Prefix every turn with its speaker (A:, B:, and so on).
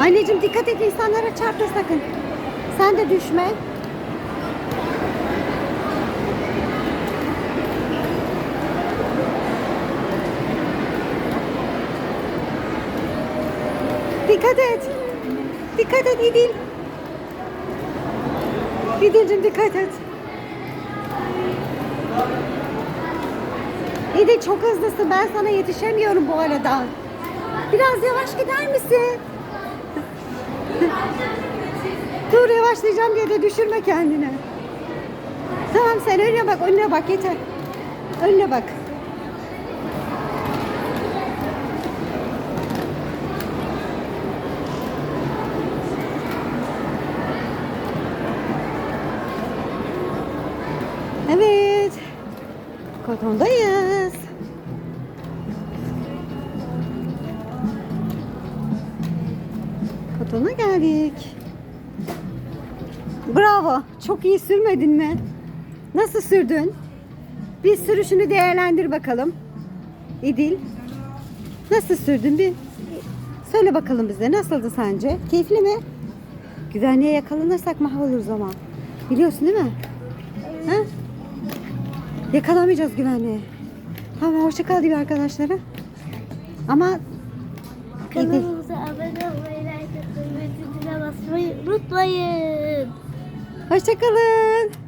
A: Anneciğim dikkat et insanlara çarpma sakın. Sen de düşme. Dikkat et. Dikkat et İdil. İdil'cim dikkat et. İdil çok hızlısın. Ben sana yetişemiyorum bu arada. Biraz yavaş gider misin? Yavaşlayacağım diye de düşürme kendini. Tamam sen önüne bak, önüne bak yeter. Önüne bak. Evet. Kotondayız. Kotona geldik. Bravo. Çok iyi sürmedin mi? Nasıl sürdün? Bir sürüşünü değerlendir bakalım. İdil. Nasıl sürdün? Bir söyle bakalım bize. Nasıldı sence? Keyifli mi? Güvenliğe yakalanırsak mahvoluruz ama. Biliyorsun değil mi? Ha? Yakalamayacağız güvenliğe. Tamam hoşça kal diyor arkadaşlara. Ama.
B: Kanalımıza abone olmayı, like atmayı basmayı unutmayın.
A: Hoşça kalın.